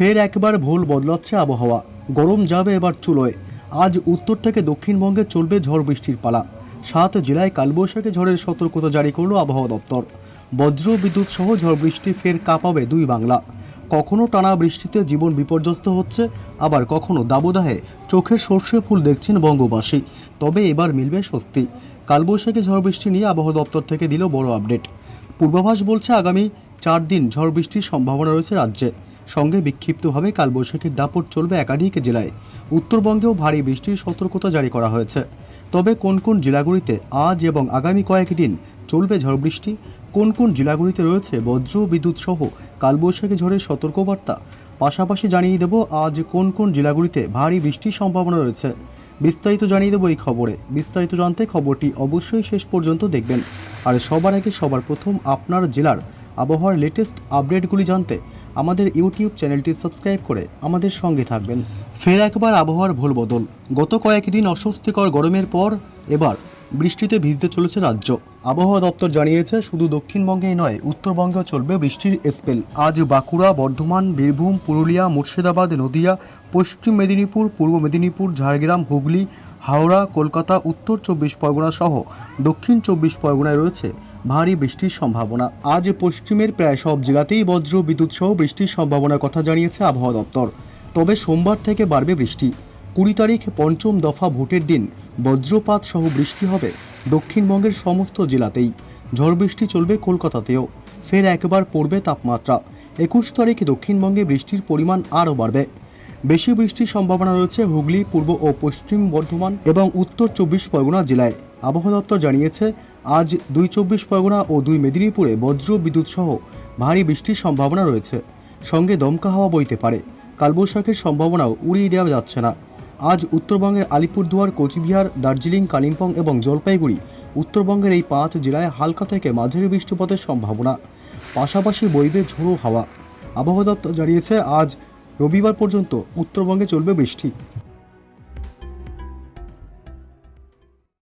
ফের একবার ভুল বদলাচ্ছে আবহাওয়া। গরম যাবে এবার চুলোয়। আজ উত্তর থেকে দক্ষিণবঙ্গে চলবে ঝড় বৃষ্টির পালা। সাত জেলায় কালবৈশাখী ঝড়ের সতর্কতা জারি করল আবহাওয়া দপ্তর। বজ্র বিদ্যুৎ সহ ঝড় বৃষ্টি ফের কাঁপাবে দুই বাংলা। কখনো টানা বৃষ্টিতে জীবন বিপর্যস্ত হচ্ছে, আবার কখনো দাবদাহে চোখের সর্ষে ফুল দেখছেন বঙ্গবাসী। তবে এবার মিলবে স্বস্তি। কালবৈশাখী ঝড় বৃষ্টি নিয়ে আবহাওয়া দপ্তর থেকে দিল বড় আপডেট। পূর্বাভাস বলছে আগামী চার দিন ঝড় বৃষ্টির সম্ভাবনা রয়েছে রাজ্যে। সঙ্গে বিক্ষিপ্তভাবে কালবৈশাখীর দাপট চলবে একাধিক জেলায়। উত্তরবঙ্গেও ভারী বৃষ্টির সতর্কতা জারি করা হয়েছে। তবে কোন কোন জেলাগুলিতে আজ এবং আগামী কয়েকদিন চলবে ঝড় বৃষ্টি, কোন কোন জেলাগুলিতে রয়েছে বজ্র, বিদ্যুৎ সহ কালবৈশাখী ঝড়ের সতর্কবার্তা, পাশাপাশি জানিয়ে দেব আজ কোন কোন জেলাগুলিতে ভারী বৃষ্টির সম্ভাবনা রয়েছে। বিস্তারিত জানিয়ে দেবো এই খবরে। বিস্তারিত জানতে খবরটি অবশ্যই শেষ পর্যন্ত দেখবেন। আর সবার আগে সবার প্রথম আপনার জেলার আবহাওয়ার লেটেস্ট আপডেটগুলি জানতে আমাদের ইউটিউব চ্যানেলটি সাবস্ক্রাইব করে আমাদের সঙ্গে থাকবেন। ফের একবার আবহাওয়ার ভুল বদল। গত কয়েকদিন অস্বস্তিকর গরমের পর এবার বৃষ্টিতে ভিজতে চলেছে রাজ্য। আবহাওয়া দপ্তর জানিয়েছে, শুধু দক্ষিণবঙ্গেই নয়, উত্তরবঙ্গেও চলবে বৃষ্টির স্পেল। আজ বাঁকুড়া, বর্ধমান, বীরভূম, পুরুলিয়া, মুর্শিদাবাদ, নদিয়া, পশ্চিম মেদিনীপুর, পূর্ব মেদিনীপুর, ঝাড়গ্রাম, হুগলি, হাওড়া, কলকাতা, উত্তর চব্বিশ পরগনা সহ দক্ষিণ চব্বিশ পরগনায় রয়েছে ভারী বৃষ্টির সম্ভাবনা। আজ পশ্চিমের প্রায় সব জেলাতেই বজ্র বিদ্যুৎ সহ বৃষ্টির সম্ভাবনার কথা জানিয়েছে আবহাওয়া দপ্তর। তবে সোমবার থেকে বাড়বে বৃষ্টি। কুড়ি তারিখ পঞ্চম দফা ভোটের দিন। বজ্রপাত সহ বৃষ্টি হবে দক্ষিণবঙ্গের সমস্ত জেলাতেই। ঝড় বৃষ্টি চলবে কলকাতাতেও। ফের একবার পড়বে তাপমাত্রা। একুশ তারিখ দক্ষিণবঙ্গে বৃষ্টির পরিমাণ আরও বাড়বে। বেশি বৃষ্টির সম্ভাবনা রয়েছে হুগলি, পূর্ব ও পশ্চিম বর্ধমান এবং উত্তর চব্বিশ পরগনা জেলায়। আবহাওয়া দপ্তর জানিয়েছে আজ দুই চব্বিশ পরগনা ও দুই মেদিনীপুরে বজ্র বিদ্যুৎ সহ ভারী বৃষ্টির সম্ভাবনা রয়েছে। সঙ্গে দমকা হাওয়া বইতে পারে। কালবৈশাখীর সম্ভাবনাও উড়িয়ে দেওয়া যাচ্ছে না। আজ উত্তরবঙ্গের আলিপুরদুয়ার, কোচবিহার, দার্জিলিং, কালিম্পং এবং জলপাইগুড়ি উত্তরবঙ্গের এই পাঁচ জেলায় হালকা থেকে মাঝারি বৃষ্টিপাতের সম্ভাবনা। পাশাপাশি বইবে ঝোড়ো হাওয়া। আবহাওয়া দপ্তর জানিয়েছে, আজ রবিবার পর্যন্ত উত্তরবঙ্গে চলবে বৃষ্টি।